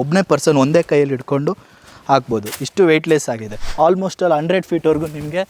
ಒಬ್ಬನೇ ಪರ್ಸನ್ ಒಂದೇ ಕೈಯಲ್ಲಿ ಹಿಡ್ಕೊಂಡು ಹಾಕ್ಬೋದು. ಇಷ್ಟು ವೆಯ್ಟ್ಲೆಸ್ ಆಗಿದೆ. ಆಲ್ಮೋಸ್ಟ್ ಅಲ್ಲಿ ಹಂಡ್ರೆಡ್ ಫೀಟ್ವರೆಗೂ ನಿಮಗೆ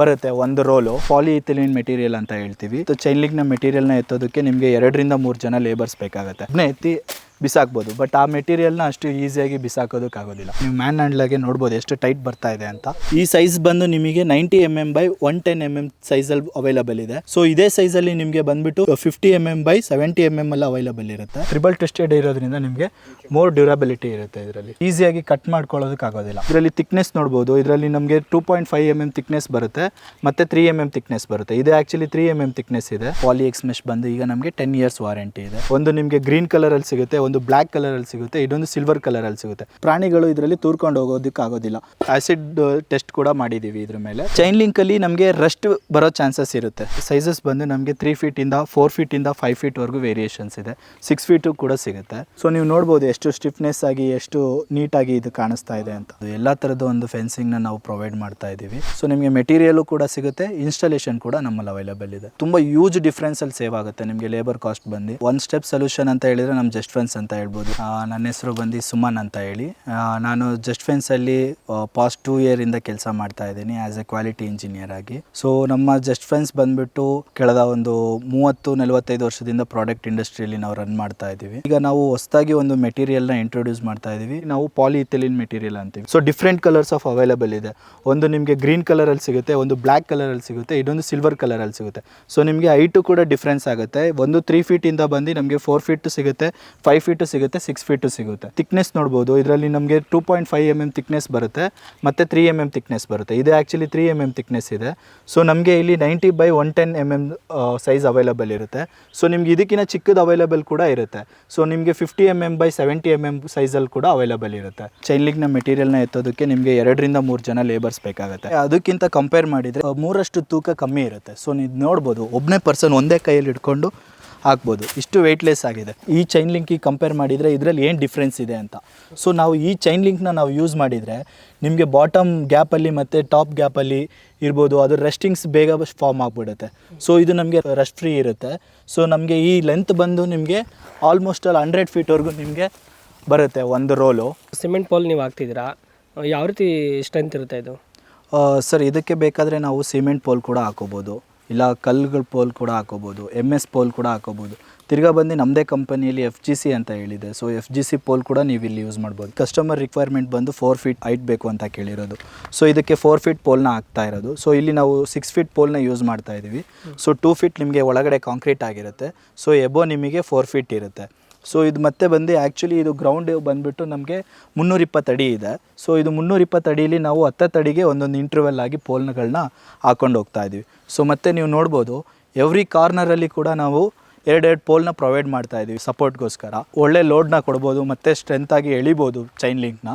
ಬರುತ್ತೆ ಒಂದು ರೋಲು ಪಾಲಿಇಥಿಲಿನ್ ಮೆಟೀರಿಯಲ್ ಅಂತ ಹೇಳ್ತೀವಿ. ಚೈನ್ಲಿಂಗ್ನ ಮೆಟೀರಿಯಲ್ನ ಎತ್ತೋದಕ್ಕೆ ನಿಮಗೆ ಎರಡರಿಂದ ಮೂರು ಜನ ಲೇಬರ್ಸ್ ಬೇಕಾಗುತ್ತೆ. ಅದನ್ನೇ ಎತ್ತಿ ಬಿಸಾಕ್ಬೋದು. ಬಟ್ ಆ ಮೆಟೀರಿಯಲ್ನ ಅಷ್ಟು ಈಸಿಯಾಗಿ ಬಿಸಾಕೋದಕ್ಕಾಗೋದಿಲ್ಲ ನೀವು ಮ್ಯಾನ್ ಹ್ಯಾಂಡ್ಲಾಗೆ ನೋಡ್ಬೋದು ಎಷ್ಟು ಟೈಟ್ ಬರ್ತಾ ಇದೆ ಅಂತ. ಈ ಸೈಜ್ ಬಂದು ನಿಮಗೆ ninety M M by one ten M M ಸೈಜಲ್ಲಿ ಅವೈಲಬಲ್ ಇದೆ. ಸೊ ಇದೇ ಸೈಜಲ್ಲಿ ನಿಮಗೆ ಬಂದ್ಬಿಟ್ಟು fifty M M by seventy M M ಅಲ್ಲಿ ಅವೈಲಬಲ್ ಇರುತ್ತೆ. ಟ್ರಿಬಲ್ ಟೆಸ್ಟೆಡ್ ಇರೋದ್ರಿಂದ ನಿಮಗೆ ಮೋರ್ ಡ್ಯೂರಬಿಲಿಟಿ ಇರುತ್ತೆ ಇದರಲ್ಲಿ. ಈಸಿಯಾಗಿ ಕಟ್ ಮಾಡ್ಕೊಳ್ಳೋದಕ್ಕಾಗೋದಿಲ್ಲ ಇದರಲ್ಲಿ ತಿಕ್ನೆಸ್ ನೋಡ್ಬೋದು. ಇದರಲ್ಲಿ ನಮಗೆ two point five M M thickness ಬರುತ್ತೆ. ಮತ್ತೆ ತ್ರೀ ಎಂ ಎಂ ತಿಕ್ನೆಸ್ ಬರುತ್ತೆ. ಇದು actually three M M thickness ಇದೆ. ಪಾಲಿ ಎಕ್ಸ್ ಮೆಶ್ ಬಂದು ಈಗ ನಮಗೆ ಟೆನ್ ಇಯರ್ಸ್ ವಾರಂಟಿ ಇದೆ. ಒಂದು ನಿಮಗೆ ಗ್ರೀನ್ ಕಲರ್ ಅಲ್ಲಿ ಸಿಗುತ್ತೆ ಒಂದು ಬ್ಲ್ಯಾಕ್ ಕಲರ್ ಅಲ್ಲಿ ಸಿಗುತ್ತೆ, ಇದೊಂದು ಸಿಲ್ವರ್ ಕಲರ್ ಅಲ್ಲಿ ಸಿಗುತ್ತೆ. ಪ್ರಾಣಿಗಳು ಇದರಲ್ಲಿ ತೂರ್ಕೊಂಡು ಹೋಗೋದಕ್ಕೆ ಆಗೋದಿಲ್ಲ. ಆಸಿಡ್ ಟೆಸ್ಟ್ ಕೂಡ ಮಾಡಿದೀವಿ ಇದ್ರ ಮೇಲೆ. ಚೈನ್ ಲಿಂಕ್ ಅಲ್ಲಿ ನಮಗೆ ರಸ್ಟ್ ಬರೋ ಚಾನ್ಸಸ್ ಇರುತ್ತೆ. ಸೈಜಸ್ ಬಂದು ನಮಗೆ ತ್ರೀ ಫೀಟ್ ಇಂದ ಫೋರ್ ಫೀಟ್ ಇಂದ ಫೈವ್ ಫೀಟ್ ವರೆಗೂ ವೇರಿಯೇಷನ್ಸ್ ಇದೆ. ಸಿಕ್ಸ್ ಫೀಟು ಕೂಡ ಸಿಗುತ್ತೆ. ಸೊ ನೀವು ನೋಡ್ಬೋದು ಎಷ್ಟು ಸ್ಟಿಫ್ನೆಸ್ ಆಗಿ, ಎಷ್ಟು ನೀಟಾಗಿ ಇದು ಕಾಣಿಸ್ತಾ ಇದೆ ಅಂತ. ಎಲ್ಲ ಥರದ ಒಂದು ಫೆನ್ಸಿಂಗ್ನ ನಾವು ಪ್ರೊವೈಡ್ ಮಾಡ್ತಾ ಇದ್ದೀವಿ. ಸೊ ನಿಮಗೆ ಮೆಟೀರಿಯಲ್ ಕೂಡ ಸಿಗುತ್ತೆ ಇನ್ಸ್ಟಾಲೇಷನ್ ಕೂಡ ನಮ್ಮಲ್ಲಿ ಅವೈಲೇಬಲ್ ಇದೆ. ತುಂಬಾ ಯೂಜ್ ಡಿಫ್ರೆನ್ಸ್ ಅಲ್ಲಿ ಸೇವ್ ಆಗುತ್ತೆ ನಿಮಗೆ ಲೇಬರ್ ಕಾಸ್ಟ್ ಬಂದು. ಒನ್ ಸ್ಟೆಪ್ ಸೊಲ್ಯೂಷನ್ ಅಂತ ಹೇಳಿದ್ರೆ ನಮ್ಮ ಜಸ್ಟ್ ಫೆನ್ಸ್ ಅಂತ ಹೇಳ್ಬೋದು. ನನ್ನ ಹೆಸರು ಬಂದು ಸುಮನ್ ಅಂತ ಹೇಳಿ. ನಾನು ಜಸ್ಟ್ ಫ್ರೆಂಡ್ಸಲ್ಲಿ ಪಾಸ್ಟ್ ಟೂ ಇಯರ್ ಇಂದ ಕೆಲಸ ಮಾಡ್ತಾ ಇದ್ದೀನಿ ಆ್ಯಸ್ ಎ ಕ್ವಾಲಿಟಿ ಇಂಜಿನಿಯರ್ ಆಗಿ. ಸೊ ನಮ್ಮ ಜಸ್ಟ್ ಫ್ರೆಂಡ್ಸ್ ಬಂದ್ಬಿಟ್ಟು ಕಳೆದ ಒಂದು ಮೂವತ್ತು, ನಲವತ್ತೈದು ವರ್ಷದಿಂದ ಪ್ರಾಡಕ್ಟ್ ಇಂಡಸ್ಟ್ರಿಯಲ್ಲಿ ನಾವು ರನ್ ಮಾಡ್ತಾ ಇದ್ದೀವಿ. ಈಗ ನಾವು ಹೊಸದಾಗಿ ಒಂದು ಮೆಟೀರಿಯಲ್ನ ಇಂಟ್ರೊಡ್ಯೂಸ್ ಮಾಡ್ತಾ ಇದ್ದೀವಿ. ನಾವು ಪಾಲಿಇಥಿಲಿನ್ ಮೆಟೀರಿಯಲ್ ಅಂತೀವಿ. So different colours of available ಇದೆ. ಒಂದು ನಿಮಗೆ ಗ್ರೀನ್ ಕಲರಲ್ಲಿ ಸಿಗುತ್ತೆ, ಒಂದು ಬ್ಲ್ಯಾಕ್ ಕಲರಲ್ಲಿ ಸಿಗುತ್ತೆ ಇದೊಂದು ಸಿಲ್ವರ್ ಕಲರಲ್ಲಿ ಸಿಗುತ್ತೆ. ಸೊ ನಿಮಗೆ ಹೈಟು ಕೂಡ ಡಿಫ್ರೆನ್ಸ್ ಆಗುತ್ತೆ. ಒಂದು ತ್ರೀ ಫೀಟಿಂದ ಬಂದು ನಮಗೆ ಫೋರ್ ಫೀಟ್ ಸಿಗುತ್ತೆ ಫೈವ್ ಫೀಟ್ ಸಿಗುತ್ತೆ ಸಿಕ್ಸ್ ಫೀಟು ಸಿಗುತ್ತೆ. ತಿಕ್ನೆಸ್ ನೋಡ್ಬೋದು, ಇದರಲ್ಲಿ ನಮಗೆ two point five M M thickness ಬರುತ್ತೆ, ಮತ್ತೆ ತ್ರೀ ಎಂ ಎಂ ತಿಕ್ನೆಸ್ ಬರುತ್ತೆ. ಇದು actually three M M thickness ಇದೆ. ಸೊ ನಮಗೆ ಇಲ್ಲಿ ninety by one ten M M size available ಇರುತ್ತೆ. ಸೊ ನಿಮ್ಗೆ ಇದಕ್ಕಿಂತ ಚಿಕ್ಕದು ಅವೈಲಬಲ್ ಕೂಡ ಇರುತ್ತೆ. ಸೊ ನಿಮಗೆ fifty M M by seventy M M ಸೈಜಲ್ಲಿ ಕೂಡ ಅವೈಲಬಲ್ ಇರುತ್ತೆ. ಚೈನ್ಲಿಂಗ್ನ ಮೆಟೀರಿಯಲ್ನ ಎತ್ತೋದಕ್ಕೆ ನಿಮಗೆ ಎರಡರಿಂದ ಮೂರು ಜನ ಲೇಬರ್ಸ್ ಬೇಕಾಗುತ್ತೆ. ಅದಕ್ಕಿಂತ ಕಂಪೇರ್ ಮಾಡಿದರೆ ಮೂರಷ್ಟು ತೂಕ ಕಮ್ಮಿ ಇರುತ್ತೆ. ಸೊ ನೀವು ನೋಡ್ಬೋದು ಒಬ್ಬನೇ ಪರ್ಸನ್ ಒಂದೇ ಕೈಯಲ್ಲಿ ಹಿಡ್ಕೊಂಡು ಹಾಕ್ಬೋದು. ಇಷ್ಟು ವೆಯ್ಟ್ಲೆಸ್ ಆಗಿದೆ. ಈ ಚೈನ್ ಲಿಂಕಿಗೆ ಕಂಪೇರ್ ಮಾಡಿದರೆ ಇದರಲ್ಲಿ ಏನು ಡಿಫ್ರೆನ್ಸ್ ಇದೆ ಅಂತ. ಸೊ ನಾವು ಈ ಚೈನ್ ಲಿಂಕ್ನ ನಾವು ಯೂಸ್ ಮಾಡಿದರೆ ನಿಮಗೆ ಬಾಟಮ್ ಗ್ಯಾಪಲ್ಲಿ ಮತ್ತು ಟಾಪ್ ಗ್ಯಾಪಲ್ಲಿ ಇರ್ಬೋದು. ಅದು ರೆಸ್ಟಿಂಗ್ಸ್ ಬೇಗ ಫಾರ್ಮ್ ಆಗಿಬಿಡುತ್ತೆ. ಸೊ ಇದು ನಮಗೆ ರಸ್ಟ್ ಫ್ರೀ ಇರುತ್ತೆ. ಸೊ ನಮಗೆ ಈ ಲೆಂತ್ ಬಂದು ನಿಮಗೆ ಆಲ್ಮೋಸ್ಟ್ ಅಲ್ಲಿ ಹಂಡ್ರೆಡ್ ಫೀಟ್ವರೆಗೂ ನಿಮಗೆ ಬರುತ್ತೆ ಒಂದು ರೋಲು ಸಿಮೆಂಟ್ ಪೋಲ್ ನೀವು ಹಾಕ್ತಿದ್ದೀರಾ? ಯಾವ ರೀತಿ ಸ್ಟ್ರೆಂತ್ ಇರುತ್ತೆ ಇದು? ಸರ್ ಇದಕ್ಕೆ ಬೇಕಾದರೆ ನಾವು ಸಿಮೆಂಟ್ ಪೋಲ್ ಕೂಡ ಹಾಕೋಬೋದು. ಇಲ್ಲ ಕಲ್ಲುಗಳ ಪೋಲ್ ಕೂಡ ಹಾಕೋಬೋದು ಎಂ ಎಸ್ ಪೋಲ್ ಕೂಡ ಹಾಕೋಬೋದು. ತಿರ್ಗಾ ಬಂದು ನಮ್ಮದೇ ಕಂಪನಿಯಲ್ಲಿ ಎಫ್ ಜಿ ಸಿ ಅಂತ ಹೇಳಿದೆ. So F G C pole ಕೂಡ ನೀವು ಇಲ್ಲಿ ಯೂಸ್ ಮಾಡ್ಬೋದು. ಕಸ್ಟಮರ್ ರಿಕ್ವೈರ್ಮೆಂಟ್ ಬಂದು ಫೋರ್ ಫೀಟ್ ಹೈಟ್ ಬೇಕು ಅಂತ ಕೇಳಿರೋದು. ಸೊ ಇದಕ್ಕೆ ಫೋರ್ ಫೀಟ್ ಪೋಲ್ನ ಹಾಕ್ತಾ ಇರೋದು. ಸೊ ಇಲ್ಲಿ ನಾವು ಸಿಕ್ಸ್ ಫೀಟ್ ಪೋಲ್ನ ಯೂಸ್ ಮಾಡ್ತಾ ಇದ್ದೀವಿ ಸೊ ಟೂ ಫೀಟ್ ನಿಮಗೆ ಒಳಗಡೆ ಕಾಂಕ್ರೀಟ್ ಆಗಿರುತ್ತೆ. ಸೊ ಎಬೋ ನಿಮಗೆ ಫೋರ್ ಫೀಟ್ ಇರುತ್ತೆ. ಸೊ ಇದು ಮತ್ತೆ ಬಂದು ಆ್ಯಕ್ಚುಲಿ ಇದು ಗ್ರೌಂಡ್ ಬಂದುಬಿಟ್ಟು ನಮಗೆ ಮುನ್ನೂರಿಪ್ಪತ್ತು ಅಡಿ ಇದೆ. ಸೊ ಇದು ಮುನ್ನೂರಿಪ್ಪತ್ತು ಅಡಿಯಲ್ಲಿ ನಾವು ಹತ್ತತ್ತು ಅಡಿಗೆ ಒಂದೊಂದು ಇಂಟರ್ವೆಲ್ ಆಗಿ ಪೋಲ್ನಗಳನ್ನ ಹಾಕೊಂಡು ಹೋಗ್ತಾ ಇದ್ದೀವಿ ಸೊ ಮತ್ತೆ ನೀವು ನೋಡ್ಬೋದು ಎವ್ರಿ ಕಾರ್ನರಲ್ಲಿ ಕೂಡ ನಾವು ಎರಡೆರಡು ಪೋಲ್ನ ಪ್ರೊವೈಡ್ ಮಾಡ್ತಾ ಇದ್ದೀವಿ ಸಪೋರ್ಟ್ಗೋಸ್ಕರ ಒಳ್ಳೆ ಲೋಡ್ನ ಕೊಡ್ಬೋದು, ಮತ್ತು ಸ್ಟ್ರೆಂತಾಗಿ ಎಳಿಬೋದು ಚೈನ್ ಲಿಂಕ್ನ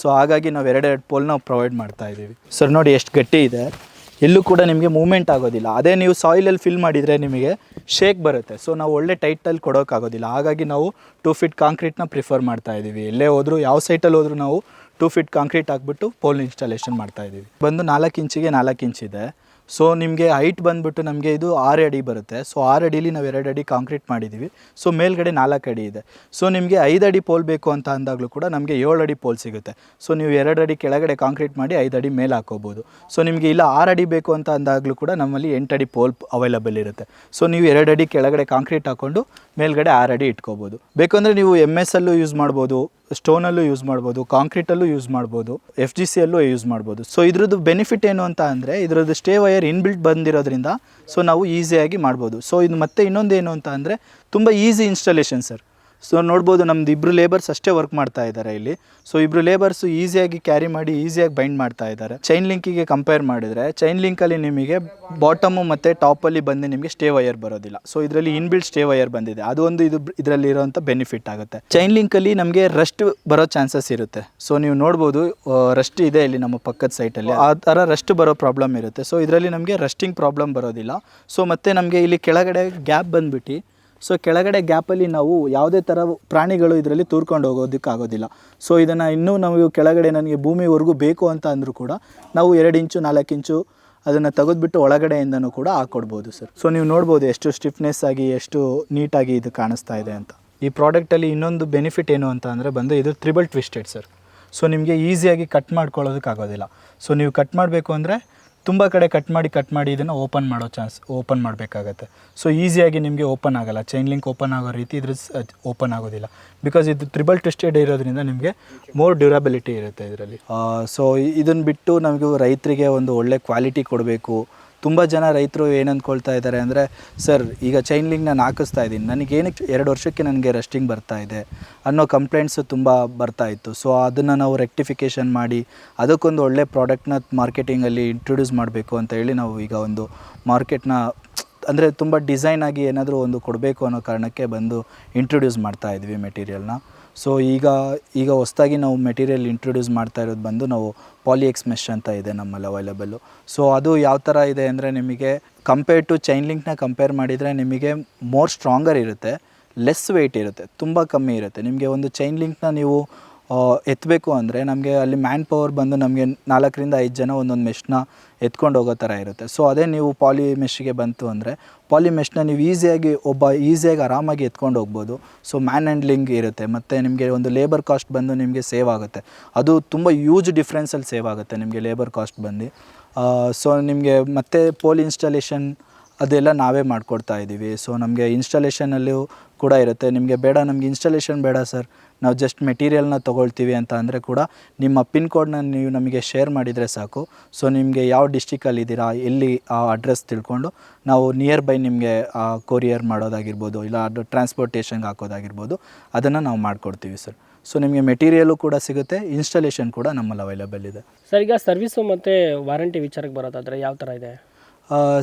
ಸೊ ಹಾಗಾಗಿ ನಾವು ಎರಡೆರಡು ಪೋಲ್ನ ಪ್ರೊವೈಡ್ ಮಾಡ್ತಾ ಇದ್ದೀವಿ ಸರ್ ನೋಡಿ ಎಷ್ಟು ಗಟ್ಟಿ ಇದೆ. ಎಲ್ಲೂ ಕೂಡ ನಿಮಗೆ ಮೂಮೆಂಟ್ ಆಗೋದಿಲ್ಲ. ಅದೇ ನೀವು ಸಾಯಿಲಲ್ಲಿ ಫಿಲ್ ಮಾಡಿದರೆ ನಿಮಗೆ ಶೇಕ್ ಬರುತ್ತೆ. ಸೊ ನಾವು ಒಳ್ಳೆ ಟೈಟಲ್ಲಿ ಕೊಡೋಕ್ಕಾಗೋದಿಲ್ಲ ಹಾಗಾಗಿ ನಾವು ಟೂ ಫೀಟ್ ಕಾಂಕ್ರೀಟ್ನ ಪ್ರಿಫರ್ ಮಾಡ್ತಾ ಇದ್ದೀವಿ. ಎಲ್ಲೇ ಹೋದರೂ, ಯಾವ ಸೈಟಲ್ಲಿ ಹೋದರೂ ನಾವು ಟೂ ಫೀಟ್ ಕಾಂಕ್ರೀಟ್ ಹಾಕ್ಬಿಟ್ಟು ಪೋಲ್ ಇನ್ಸ್ಟಾಲೇಷನ್ ಮಾಡ್ತಾ ಇದ್ದೀವಿ. ಬಂದು ನಾಲ್ಕು ಇಂಚಿಗೆ ನಾಲ್ಕು ಇಂಚ್ ಇದೆ. ಸೊ ನಿಮಗೆ ಹೈಟ್ ಬಂದುಬಿಟ್ಟು ನಮಗೆ ಇದು ಆರು ಅಡಿ ಬರುತ್ತೆ. ಸೊ ಆರು ಅಡಿಲಿ ನಾವು ಎರಡು ಅಡಿ ಕಾಂಕ್ರೀಟ್ ಮಾಡಿದ್ದೀವಿ ಸೊ ಮೇಲ್ಗಡೆ ನಾಲ್ಕು ಅಡಿ ಇದೆ. ಸೊ ನಿಮಗೆ ಐದು ಅಡಿ ಪೋಲ್ ಬೇಕು ಅಂತ ಅಂದಾಗಲೂ ಕೂಡ ನಮಗೆ ಏಳು ಅಡಿ ಪೋಲ್ ಸಿಗುತ್ತೆ. ಸೊ ನೀವು ಎರಡು ಅಡಿ ಕೆಳಗಡೆ ಕಾಂಕ್ರೀಟ್ ಮಾಡಿ ಐದು ಅಡಿ ಮೇಲೆ ಹಾಕೋಬೋದು. ಸೊ ನಿಮಗೆ ಇಲ್ಲ ಆರು ಅಡಿ ಬೇಕು ಅಂತ ಅಂದಾಗಲೂ ಕೂಡ ನಮ್ಮಲ್ಲಿ ಎಂಟು ಅಡಿ ಪೋಲ್ ಅವೈಲಬಲ್ ಇರುತ್ತೆ. ಸೊ ನೀವು ಎರಡು ಅಡಿ ಕೆಳಗಡೆ ಕಾಂಕ್ರೀಟ್ ಹಾಕ್ಕೊಂಡು ಮೇಲ್ಗಡೆ ಆರು ಅಡಿ ಇಟ್ಕೋಬೋದು. ಬೇಕಂದರೆ ನೀವು ಎಂ ಎಸ್ ಅಲ್ಲೂ ಯೂಸ್ ಮಾಡ್ಬೋದು ಸ್ಟೋನಲ್ಲೂ ಯೂಸ್ ಮಾಡ್ಬೋದು ಕಾಂಕ್ರೀಟಲ್ಲೂ ಯೂಸ್ ಮಾಡ್ಬೋದು ಎಫ್ ಜಿ ಸಿ ಅಲ್ಲೂ ಯೂಸ್ ಮಾಡ್ಬೋದು. ಸೊ ಇದ್ರದ್ದು ಬೆನಿಫಿಟ್ ಏನು ಅಂತ ಅಂದರೆ, ಇದ್ರದ್ದು ಸ್ಟೇ ವಯರ್ ಇನ್ಬಿಲ್ಟ್ ಬಂದಿರೋದ್ರಿಂದ ಸೊ ನಾವು ಈಸಿಯಾಗಿ ಮಾಡ್ಬೋದು. ಸೊ ಇದು ಮತ್ತೆ ಇನ್ನೊಂದು ಏನು ಅಂತ ಅಂದರೆ, ತುಂಬ ಈಸಿ ಇನ್ಸ್ಟಾಲೇಷನ್ ಸರ್ ಸೊ ನೋಡ್ಬೋದು ನಮ್ದು ಇಬ್ಬರು ಲೇಬರ್ಸ್ ಅಷ್ಟೇ ವರ್ಕ್ ಮಾಡ್ತಾ ಇದ್ದಾರೆ ಇಲ್ಲಿ. ಸೊ ಇಬ್ಬರು ಲೇಬರ್ಸ್ ಈಸಿಯಾಗಿ ಕ್ಯಾರಿ ಮಾಡಿ ಈಸಿಯಾಗಿ ಬೈಂಡ್ ಮಾಡ್ತಾ ಇದ್ದಾರೆ. ಚೈನ್ ಲಿಂಕಿಗೆ ಕಂಪೇರ್ ಮಾಡಿದರೆ ಚೈನ್ ಲಿಂಕಲ್ಲಿ ನಿಮಗೆ ಬಾಟಮು ಮತ್ತು ಟಾಪಲ್ಲಿ ಬಂದು ನಿಮಗೆ ಸ್ಟೇ ವೈರ್ ಬರೋದಿಲ್ಲ. ಸೊ ಇದರಲ್ಲಿ ಇನ್ಬಿಲ್ಟ್ ಸ್ಟೇ ವೈರ್ ಬಂದಿದೆ. ಅದು ಒಂದು ಇದು ಇದರಲ್ಲಿ ಇರೋವಂಥ ಬೆನಿಫಿಟ್ ಆಗುತ್ತೆ. ಚೈನ್ ಲಿಂಕಲ್ಲಿ ನಮಗೆ ರಸ್ಟ್ ಬರೋ ಚಾನ್ಸಸ್ ಇರುತ್ತೆ. ಸೊ ನೀವು ನೋಡ್ಬೋದು ರಸ್ಟ್ ಇದೆ ಇಲ್ಲಿ ನಮ್ಮ ಪಕ್ಕದ ಸೈಟಲ್ಲಿ ಆ ಥರ ರಸ್ಟ್ ಬರೋ ಪ್ರಾಬ್ಲಮ್ ಇರುತ್ತೆ. ಸೊ ಇದರಲ್ಲಿ ನಮಗೆ ರಸ್ಟಿಂಗ್ ಪ್ರಾಬ್ಲಮ್ ಬರೋದಿಲ್ಲ. ಸೊ ಮತ್ತೆ ನಮಗೆ ಇಲ್ಲಿ ಕೆಳಗಡೆ ಗ್ಯಾಪ್ ಬಂದ್ಬಿಟ್ಟು ಸೊ ಕೆಳಗಡೆ ಗ್ಯಾಪಲ್ಲಿ ನಾವು ಯಾವುದೇ ಥರ ಪ್ರಾಣಿಗಳು ಇದರಲ್ಲಿ ತೂರ್ಕೊಂಡು ಹೋಗೋದಕ್ಕಾಗೋದಿಲ್ಲ. ಸೊ ಇದನ್ನು ಇನ್ನೂ ನಾವು ಕೆಳಗಡೆ ನನಗೆ ಭೂಮಿವರೆಗೂ ಬೇಕು ಅಂತ ಅಂದರೂ ಕೂಡ ನಾವು ಎರಡು ಇಂಚು, ನಾಲ್ಕು ಇಂಚು ಅದನ್ನು ತೆಗೆದುಬಿಟ್ಟು ಒಳಗಡೆಯಿಂದನೂ ಕೂಡ ಹಾಕ್ಕೊಡ್ಬೋದು ಸರ್ ಸೊ ನೀವು ನೋಡ್ಬೋದು ಎಷ್ಟು ಸ್ಟಿಫ್ನೆಸ್ ಆಗಿ, ಎಷ್ಟು ನೀಟಾಗಿ ಇದು ಕಾಣಿಸ್ತಾ ಇದೆ ಅಂತ. ಈ ಪ್ರಾಡಕ್ಟಲ್ಲಿ ಇನ್ನೊಂದು ಬೆನಿಫಿಟ್ ಏನು ಅಂತ ಅಂದರೆ ಬಂದು ಇದು ತ್ರಿಬಲ್ ಟ್ವಿಸ್ಟೆಡ್ ಸರ್ ಸೊ ನಿಮಗೆ ಈಸಿಯಾಗಿ ಕಟ್ ಮಾಡ್ಕೊಳ್ಳೋದಕ್ಕಾಗೋದಿಲ್ಲ. ಸೊ ನೀವು ಕಟ್ ಮಾಡಬೇಕು ಅಂದರೆ ತುಂಬ ಕಡೆ ಕಟ್ ಮಾಡಿ ಕಟ್ ಮಾಡಿ ಇದನ್ನು ಓಪನ್ ಮಾಡೋ ಚಾನ್ಸ್ ಓಪನ್ ಮಾಡಬೇಕಾಗತ್ತೆ. ಸೊ ಈಸಿಯಾಗಿ ನಿಮಗೆ ಓಪನ್ ಆಗಲ್ಲ. ಚೈನ್ ಲಿಂಕ್ ಓಪನ್ ಆಗೋ ರೀತಿ ಇದ್ರ ಓಪನ್ ಆಗೋದಿಲ್ಲ. ಬಿಕಾಸ್ ಇದು ತ್ರಿಬಲ್ ಟ್ವಿಸ್ಟೆಡ್ ಇರೋದ್ರಿಂದ ನಿಮಗೆ ಮೋರ್ ಡ್ಯೂರಬಿಲಿಟಿ ಇರುತ್ತೆ ಇದರಲ್ಲಿ. ಸೊ ಇದನ್ನು ಬಿಟ್ಟು ನಮಗೂ ರೈತರಿಗೆ ಒಂದು ಒಳ್ಳೆ ಕ್ವಾಲಿಟಿ ಕೊಡಬೇಕು. ತುಂಬ ಜನ ರೈತರು ಏನು ಅಂದ್ಕೊಳ್ತಾ ಇದ್ದಾರೆ ಅಂದರೆ, ಸರ್, ಈಗ ಚೈನ್ ಲಿಂಕ್ ನಾನು ಹಾಕಿಸ್ತಾ ಇದ್ದೀನಿ. ನನಗೆ ಎರಡು ವರ್ಷಕ್ಕೆ ನನಗೆ ರಸ್ಟಿಂಗ್ ಬರ್ತಾ ಇದೆ ಅನ್ನೋ ಕಂಪ್ಲೇಂಟ್ಸು ತುಂಬ ಬರ್ತಾ ಇತ್ತು. ಸೊ ಅದನ್ನು ನಾವು ರೆಕ್ಟಿಫಿಕೇಷನ್ ಮಾಡಿ, ಅದಕ್ಕೊಂದು ಒಳ್ಳೆ ಪ್ರಾಡಕ್ಟ್ನ ಮಾರ್ಕೆಟಿಂಗಲ್ಲಿ ಇಂಟ್ರೊಡ್ಯೂಸ್ ಮಾಡಬೇಕು ಅಂತ ಹೇಳಿ ನಾವು ಈಗ ಒಂದು ಮಾರ್ಕೆಟ್ನ ಅಂದರೆ ತುಂಬ ಡಿಸೈನ್ ಆಗಿ ಏನಾದರೂ ಒಂದು ಕೊಡಬೇಕು ಅನ್ನೋ ಕಾರಣಕ್ಕೆ ಬಂದು ಇಂಟ್ರೊಡ್ಯೂಸ್ ಮಾಡ್ತಾ ಇದ್ವಿ ಮೆಟೀರಿಯಲ್ನ ಸೊ ಈಗ ಈಗ ಹೊಸ್ದಾಗಿ ನಾವು ಮೆಟೀರಿಯಲ್ ಇಂಟ್ರೊಡ್ಯೂಸ್ ಮಾಡ್ತಾ ಇರೋದು ಬಂದು ನಾವು ಪಾಲಿ ಎಕ್ಸ್ಮೆಶ್ ಅಂತ ಇದೆ ನಮ್ಮಲ್ಲಿ ಅವೈಲೇಬಲ್ಲು ಸೊ ಅದು ಯಾವ ಥರ ಇದೆ ಅಂದರೆ ನಿಮಗೆ ಕಂಪೇರ್ ಟು ಚೈನ್ ಲಿಂಕ್ನ ಕಂಪೇರ್ ಮಾಡಿದರೆ ನಿಮಗೆ ಮೋರ್ ಸ್ಟ್ರಾಂಗರ್ ಇರುತ್ತೆ ಲೆಸ್ ವೆಯ್ಟ್ ಇರುತ್ತೆ, ತುಂಬ ಕಮ್ಮಿ ಇರುತ್ತೆ. ನಿಮಗೆ ಒಂದು ಚೈನ್ ಲಿಂಕ್ನ ನೀವು ಎತ್ತಬೇಕು ಅಂದರೆ ನಮಗೆ ಅಲ್ಲಿ ಮ್ಯಾನ್ ಪವರ್ ಬಂದು ನಮಗೆ ನಾಲ್ಕರಿಂದ ಐದು ಜನ ಒಂದೊಂದು ಮೆಷ್ನ ಎತ್ಕೊಂಡು ಹೋಗೋ ಥರ ಇರುತ್ತೆ. ಸೊ ಅದೇ ನೀವು ಪಾಲಿ ಮೆಷ್ಗೆ ಬಂತು ಅಂದರೆ ಪಾಲಿ ಮೆಷ್ನ ನೀವು ಈಸಿಯಾಗಿ ಒಬ್ಬ ಈಸಿಯಾಗಿ ಆರಾಮಾಗಿ ಎತ್ಕೊಂಡು ಹೋಗ್ಬೋದು. ಸೊ ಮ್ಯಾನ್ ಹ್ಯಾಂಡ್ಲಿಂಗ್ ಇರುತ್ತೆ. ಮತ್ತು ನಿಮಗೆ ಒಂದು ಲೇಬರ್ ಕಾಸ್ಟ್ ಬಂದು ನಿಮಗೆ ಸೇವ್ ಆಗುತ್ತೆ. ಅದು ತುಂಬ ಯೂಜ್ ಡಿಫ್ರೆನ್ಸಲ್ಲಿ ಸೇವ್ ಆಗುತ್ತೆ ನಿಮಗೆ ಲೇಬರ್ ಕಾಸ್ಟ್ ಬಂದು. ಸೊ ನಿಮಗೆ ಮತ್ತೆ ಪೋಲ್ ಇನ್ಸ್ಟಾಲೇಷನ್ ಅದೆಲ್ಲ ನಾವೇ ಮಾಡಿಕೊಡ್ತಾ ಇದ್ದೀವಿ ಸೊ ನಮಗೆ ಇನ್ಸ್ಟಾಲೇಷನಲ್ಲೂ ಕೂಡ ಇರುತ್ತೆ. ನಿಮಗೆ ಬೇಡ, ನಮಗೆ ಇನ್ಸ್ಟಾಲೇಷನ್ ಬೇಡ ಸರ್ ನಾವು ಜಸ್ಟ್ ಮೆಟೀರಿಯಲ್ನ ತೊಗೊಳ್ತೀವಿ ಅಂತ ಅಂದರೆ ಕೂಡ ನಿಮ್ಮ ಪಿನ್ ಕೋಡ್ನ ನೀವು ನಮಗೆ ಶೇರ್ ಮಾಡಿದರೆ ಸಾಕು. ಸೊ ನಿಮಗೆ ಯಾವ ಡಿಸ್ಟಿಕಲ್ಲಿ ಇದ್ದೀರಾ, ಎಲ್ಲಿ ಆ ಅಡ್ರೆಸ್ ತಿಳ್ಕೊಂಡು ನಾವು ನಿಯರ್ ಬೈ ನಿಮಗೆ ಕೊರಿಯರ್ ಮಾಡೋದಾಗಿರ್ಬೋದು, ಇಲ್ಲ ಅದು ಟ್ರಾನ್ಸ್ಪೋರ್ಟೇಷನ್ಗೆ ಹಾಕೋದಾಗಿರ್ಬೋದು, ಅದನ್ನು ನಾವು ಮಾಡಿಕೊಡ್ತೀವಿ ಸರ್ ಸೊ ನಿಮಗೆ ಮೆಟೀರಿಯಲು ಕೂಡ ಸಿಗುತ್ತೆ ಇನ್ಸ್ಟಾಲೇಷನ್ ಕೂಡ ನಮ್ಮಲ್ಲಿ ಅವೈಲೇಬಲ್ ಇದೆ. ಸರ್ ಈಗ ಸರ್ವಿಸು ಮತ್ತು ವಾರಂಟಿ ವಿಚಾರಕ್ಕೆ ಬರೋದಾದರೆ ಯಾವ ಥರ ಇದೆ?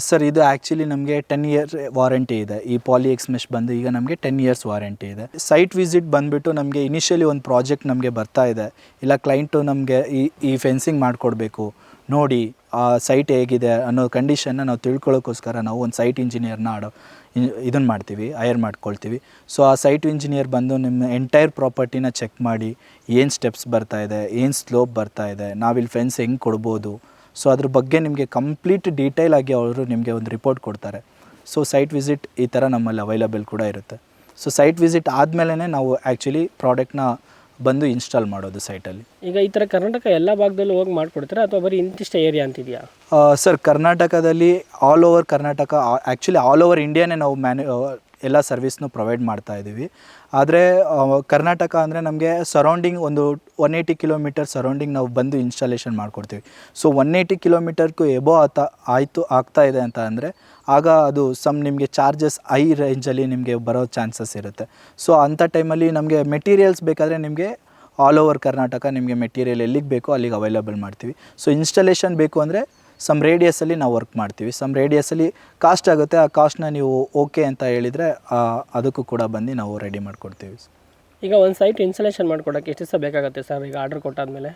ಸರ್, ಇದು ಆ್ಯಕ್ಚುಲಿ ನಮಗೆ ಟೆನ್ ಇಯರ್ ವಾರಂಟಿ ಇದೆ. ಈ ಪಾಲಿ ಎಕ್ಸ್ ಮೆಶ್ ಬಂದು ಈಗ ನಮಗೆ ಟೆನ್ ಇಯರ್ಸ್ ವಾರಂಟಿ ಇದೆ. ಸೈಟ್ ವಿಸಿಟ್ ಬಂದುಬಿಟ್ಟು ನಮಗೆ ಇನಿಷಿಯಲಿ ಒಂದು ಪ್ರಾಜೆಕ್ಟ್ ನಮಗೆ ಬರ್ತಾ ಇದೆ. ಇಲ್ಲ ಕ್ಲೈಂಟು ನಮಗೆ ಈ ಈ ಫೆನ್ಸಿಂಗ್ ಮಾಡಿಕೊಡ್ಬೇಕು. ನೋಡಿ, ಆ ಸೈಟ್ ಹೇಗಿದೆ ಅನ್ನೋ ಕಂಡೀಷನ್ನ ನಾವು ತಿಳ್ಕೊಳ್ಳೋಕ್ಕೋಸ್ಕರ ನಾವು ಒಂದು ಸೈಟ್ ಇಂಜಿನಿಯರ್ನ ಆಡೋ ಇದನ್ನು ಮಾಡ್ತೀವಿ ಹೈಯರ್ ಮಾಡ್ಕೊಳ್ತೀವಿ. ಸೊ ಆ ಸೈಟ್ ಇಂಜಿನಿಯರ್ ಬಂದು ನಿಮ್ಮ ಎಂಟೈರ್ ಪ್ರಾಪರ್ಟಿನ ಚೆಕ್ ಮಾಡಿ, ಏನು ಸ್ಟೆಪ್ಸ್ ಬರ್ತಾ ಇದೆ, ಏನು ಸ್ಲೋಪ್ ಬರ್ತಾ ಇದೆ, ನಾವಿಲ್ಲಿ ಫೆನ್ಸ್ ಹೆಂಗೆ ಕೊಡ್ಬೋದು ಸೊ ಅದ್ರ ಬಗ್ಗೆ ನಿಮಗೆ ಕಂಪ್ಲೀಟ್ ಡೀಟೇಲ್ ಆಗಿ ಅವರು ನಿಮಗೆ ಒಂದು ರಿಪೋರ್ಟ್ ಕೊಡ್ತಾರೆ. ಸೊ ಸೈಟ್ ವಿಸಿಟ್ ಈ ಥರ ನಮ್ಮಲ್ಲಿ ಅವೈಲಬಲ್ ಕೂಡ ಇರುತ್ತೆ. ಸೊ ಸೈಟ್ ವಿಸಿಟ್ ಆದಮೇಲೆ ನಾವು ಆ್ಯಕ್ಚುಲಿ ಪ್ರಾಡಕ್ಟ್ನ ಬಂದು ಇನ್ಸ್ಟಾಲ್ ಮಾಡೋದು ಸೈಟಲ್ಲಿ ಈಗ ಈ ಥರ ಕರ್ನಾಟಕ ಎಲ್ಲ ಭಾಗದಲ್ಲೂ ಹೋಗಿ ಮಾಡಿಕೊಡ್ತಾರೆ ಅಥವಾ ಬರೀ ಇಂತಿಷ್ಟು ಏರಿಯಾ ಅಂತಿದೆಯಾ? ಸರ್ ಕರ್ನಾಟಕದಲ್ಲಿ all over Karnataka actually all over ಇಂಡಿಯಾನೇ ನಾವು ಮ್ಯಾನು ಎಲ್ಲ ಸರ್ವಿಸ್ನೂ ಪ್ರೊವೈಡ್ ಮಾಡ್ತಾ ಇದ್ದೀವಿ. ಆದರೆ ಕರ್ನಾಟಕ ಅಂದರೆ ನಮಗೆ ಸರೌಂಡಿಂಗ್ ಒಂದು ಒನ್ ಏಯ್ಟಿ ಕಿಲೋಮೀಟರ್ ಸರೌಂಡಿಂಗ್ ನಾವು ಬಂದು ಇನ್ಸ್ಟಾಲೇಷನ್ ಮಾಡಿಕೊಡ್ತೀವಿ. ಸೊ ಒನ್ ಏಯ್ಟಿ ಕಿಲೋಮೀಟರ್ಗೂ ಎಬೋ ಆತ, ಆಯಿತು, ಆಗ್ತಾ ಇದೆ ಅಂತ ಅಂದರೆ, ಆಗ ಅದು ಸಮ್ ನಿಮಗೆ ಚಾರ್ಜಸ್ ಐ ರೇಂಜಲ್ಲಿ ನಿಮಗೆ ಬರೋ ಚಾನ್ಸಸ್ ಇರುತ್ತೆ. ಸೊ ಅಂಥ ಟೈಮಲ್ಲಿ ನಮಗೆ ಮೆಟೀರಿಯಲ್ಸ್ ಬೇಕಾದರೆ ನಿಮಗೆ ಆಲ್ ಓವರ್ ಕರ್ನಾಟಕ ನಿಮಗೆ ಮೆಟೀರಿಯಲ್ ಎಲ್ಲಿಗೆ ಬೇಕೋ ಅಲ್ಲಿಗೆ ಅವೈಲೇಬಲ್ ಮಾಡ್ತೀವಿ. ಸೊ ಇನ್ಸ್ಟಾಲೇಷನ್ ಬೇಕು ಅಂದರೆ ಸಮ್ ರೇಡಿಯಸಲ್ಲಿ ನಾವು ವರ್ಕ್ ಮಾಡ್ತೀವಿ. ಸಮ್ ರೇಡಿಯಸಲ್ಲಿ ಕಾಸ್ಟ್ ಆಗುತ್ತೆ ಆ ಕಾಸ್ಟ್ನ ನೀವು ಓಕೆ ಅಂತ ಹೇಳಿದರೆ ಅದಕ್ಕೂ ಕೂಡ ಬಂದು ನಾವು ರೆಡಿ ಮಾಡಿಕೊಡ್ತೀವಿ. ಈಗ ಒಂದು ಸೈಟ್ ಇನ್ಸ್ಟಾಲೇಷನ್ ಮಾಡಿಕೊಡೋಕ್ಕೆ ಎಷ್ಟು ದಿವಸ ಬೇಕಾಗುತ್ತೆ ಸರ್ ಈಗ order ಕೊಟ್ಟಾದ್ಮೇಲೆ?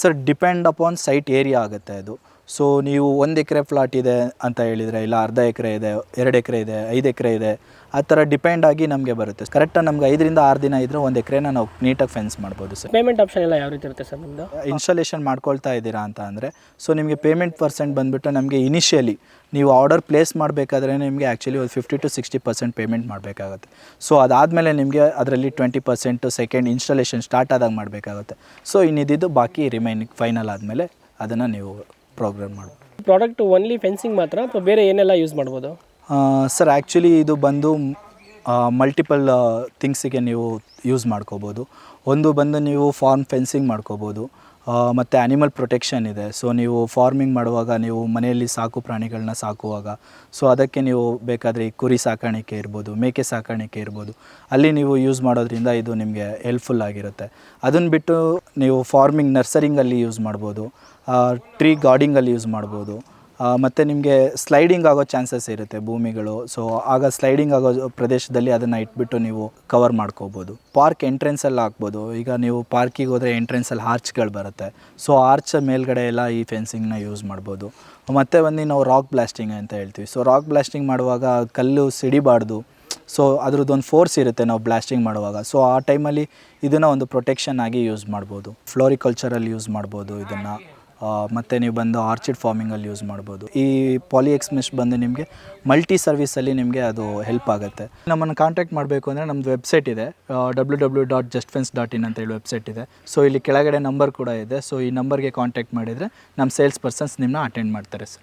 Sir depend upon site area ಆಗುತ್ತೆ ಅದು. ಸೊ ನೀವು ಒಂದು ಎಕರೆ ಫ್ಲಾಟ್ ಇದೆ ಅಂತ ಹೇಳಿದರೆ ಇಲ್ಲ ಅರ್ಧ ಎಕರೆ ಇದೆ ಎರಡು ಎಕರೆ ಇದೆ ಐದು ಎಕರೆ ಇದೆ ಆ ಥರ ಡಿಪೆಂಡ್ ಆಗಿ ನಮಗೆ ಬರುತ್ತೆ. ಕರೆಕ್ಟಾಗಿ ನಮ್ಗೆ ಐದರಿಂದ ಆರು ದಿನ ಇದ್ದರೆ ಒಂದು ಎಕರೆನ ನಾವು ನೀಟಾಗಿ ಫೆನ್ಸ್ ಮಾಡ್ಬೋದು ಸರ್. ಪೇಮೆಂಟ್ ಆಪ್ಷನ್ ಎಲ್ಲ ಯಾವ ರೀತಿ ಇರುತ್ತೆ ಸರ್ ನಿಮ್ಮದು ಇನ್ಸ್ಟಾಲೇಷನ್ ಮಾಡ್ಕೊಳ್ತಾ ಇದ್ದೀರಾ ಅಂತ ಅಂದರೆ ಸೊ ನಿಮಗೆ ಪೇಮೆಂಟ್ ಪರ್ಸೆಂಟ್ ಬಂದುಬಿಟ್ಟು ನಮಗೆ ಇನಿಷಿಯಲಿ ನೀವು ಆರ್ಡರ್ ಪ್ಲೇಸ್ ಮಾಡಬೇಕಾದ್ರೆ ನಿಮಗೆ ಆ್ಯಕ್ಚುಲಿ ಒಂದು fifty to sixty percent payment ಮಾಡಬೇಕಾಗುತ್ತೆ. ಸೊ ಅದಾದಮೇಲೆ ನಿಮಗೆ ಅದರಲ್ಲಿ twenty percent second installation start ಆದಾಗ ಮಾಡಬೇಕಾಗುತ್ತೆ. ಸೊ ಇನ್ನಿದ್ದು ಬಾಕಿ ರಿಮೈನಿಂಗ್ ಫೈನಲ್ ಆದಮೇಲೆ ಅದನ್ನು ನೀವು ಪ್ರೋಗ್ರಾಮ್ ಮಾಡ್ಬೋದು ಪ್ರಾಡಕ್ಟ್ ಓನ್ಲಿ ಫೆನ್ಸಿಂಗ್ ಮಾತ್ರ ಅಥವಾ ಬೇರೆ ಏನೆಲ್ಲ ಯೂಸ್ ಮಾಡ್ಬೋದು? ಸರ್ ಆ್ಯಕ್ಚುಲಿ ಇದು ಬಂದು ಮಲ್ಟಿಪಲ್ ಥಿಂಗ್ಸಿಗೆ ನೀವು ಯೂಸ್ ಮಾಡ್ಕೋಬೋದು. ಒಂದು ಬಂದು ನೀವು ಫಾರ್ಮ್ ಫೆನ್ಸಿಂಗ್ ಮಾಡ್ಕೋಬೋದು. ಮತ್ತು ಆ್ಯನಿಮಲ್ ಪ್ರೊಟೆಕ್ಷನ್ ಇದೆ. ಸೊ ನೀವು ಫಾರ್ಮಿಂಗ್ ಮಾಡುವಾಗ ನೀವು ಮನೆಯಲ್ಲಿ ಸಾಕು ಪ್ರಾಣಿಗಳನ್ನ ಸಾಕುವಾಗ ಸೊ ಅದಕ್ಕೆ ನೀವು ಬೇಕಾದರೆ ಕುರಿ ಸಾಕಾಣಿಕೆ ಇರ್ಬೋದು, ಮೇಕೆ ಸಾಕಾಣಿಕೆ ಇರ್ಬೋದು. ಅಲ್ಲಿ ನೀವು ಯೂಸ್ ಮಾಡೋದ್ರಿಂದ ಇದು ನಿಮಗೆ ಹೆಲ್ಪ್ಫುಲ್ ಆಗಿರುತ್ತೆ. ಅದನ್ನು ಬಿಟ್ಟು ನೀವು ಫಾರ್ಮಿಂಗ್ ನರ್ಸರಿಂಗಲ್ಲಿ ಯೂಸ್ ಮಾಡ್ಬೋದು ಟ್ರೀ ಗಾರ್ಡಿಂಗಲ್ಲಿ ಯೂಸ್ ಮಾಡ್ಬೋದು. ಮತ್ತು ನಿಮಗೆ ಸ್ಲೈಡಿಂಗ್ ಆಗೋ ಚಾನ್ಸಸ್ ಇರುತ್ತೆ ಭೂಮಿಗಳು. ಸೊ ಆಗ ಸ್ಲೈಡಿಂಗ್ ಆಗೋ ಪ್ರದೇಶದಲ್ಲಿ ಅದನ್ನು ಇಟ್ಬಿಟ್ಟು ನೀವು ಕವರ್ ಮಾಡ್ಕೋಬೋದು. ಪಾರ್ಕ್ ಎಂಟ್ರೆನ್ಸಲ್ಲಿ ಹಾಕ್ಬೋದು ಈಗ ನೀವು ಪಾರ್ಕಿಗೆ ಹೋದರೆ ಎಂಟ್ರೆನ್ಸಲ್ಲಿ ಆರ್ಚ್ಗಳು ಬರುತ್ತೆ. ಸೊ ಆರ್ಚ್ ಮೇಲ್ಗಡೆ ಎಲ್ಲ ಈ ಫೆನ್ಸಿಂಗ್ನ ಯೂಸ್ ಮಾಡ್ಬೋದು. ಮತ್ತು ಬಂದು ನಾವು ರಾಕ್ ಬ್ಲಾಸ್ಟಿಂಗ್ ಅಂತ ಹೇಳ್ತೀವಿ. ಸೊ ರಾಕ್ ಬ್ಲಾಸ್ಟಿಂಗ್ ಮಾಡುವಾಗ ಕಲ್ಲು ಸಿಡಿಬಾರ್ದು. ಸೊ ಅದ್ರದ್ದೊಂದು ಫೋರ್ಸ್ ಇರುತ್ತೆ ನಾವು ಬ್ಲಾಸ್ಟಿಂಗ್ ಮಾಡುವಾಗ. ಸೊ ಆ ಟೈಮಲ್ಲಿ ಇದನ್ನು ಒಂದು ಪ್ರೊಟೆಕ್ಷನ್ ಆಗಿ ಯೂಸ್ ಮಾಡ್ಬೋದು. ಫ್ಲೋರಿಕಲ್ಚರಲ್ಲಿ ಯೂಸ್ ಮಾಡ್ಬೋದು ಇದನ್ನು. ಮತ್ತು ನೀವು ಬಂದು ಆರ್ಚಿಡ್ ಫಾರ್ಮಿಂಗಲ್ಲಿ ಯೂಸ್ ಮಾಡ್ಬೋದು. ಈ ಪಾಲಿ ಬಂದು ನಿಮಗೆ ಮಲ್ಟಿ ಸರ್ವಿಸಲ್ಲಿ ನಿಮಗೆ ಅದು ಹೆಲ್ಪ್ ಆಗುತ್ತೆ. ನಮ್ಮನ್ನು ಕಾಂಟ್ಯಾಕ್ಟ್ ಮಾಡಬೇಕು ಅಂದರೆ ನಮ್ಮದು ವೆಬ್ಸೈಟ್ ಇದೆ W W dot just fence dot in ಅಂತ ಹೇಳಿ ವೆಬ್ಸೈಟ್ ಇದೆ. ಸೊ ಇಲ್ಲಿ ಕೆಳಗಡೆ ನಂಬರ್ ಕೂಡ ಇದೆ. ಸೊ ಈ ನಂಬರ್ಗೆ ಕಾಂಟ್ಯಾಕ್ಟ್ ಮಾಡಿದರೆ ನಮ್ಮ ಸೇಲ್ಸ್ ಪರ್ಸನ್ಸ್ ನಿಮ್ಮನ್ನ ಅಟೆಂಡ್ ಮಾಡ್ತಾರೆ ಸರ್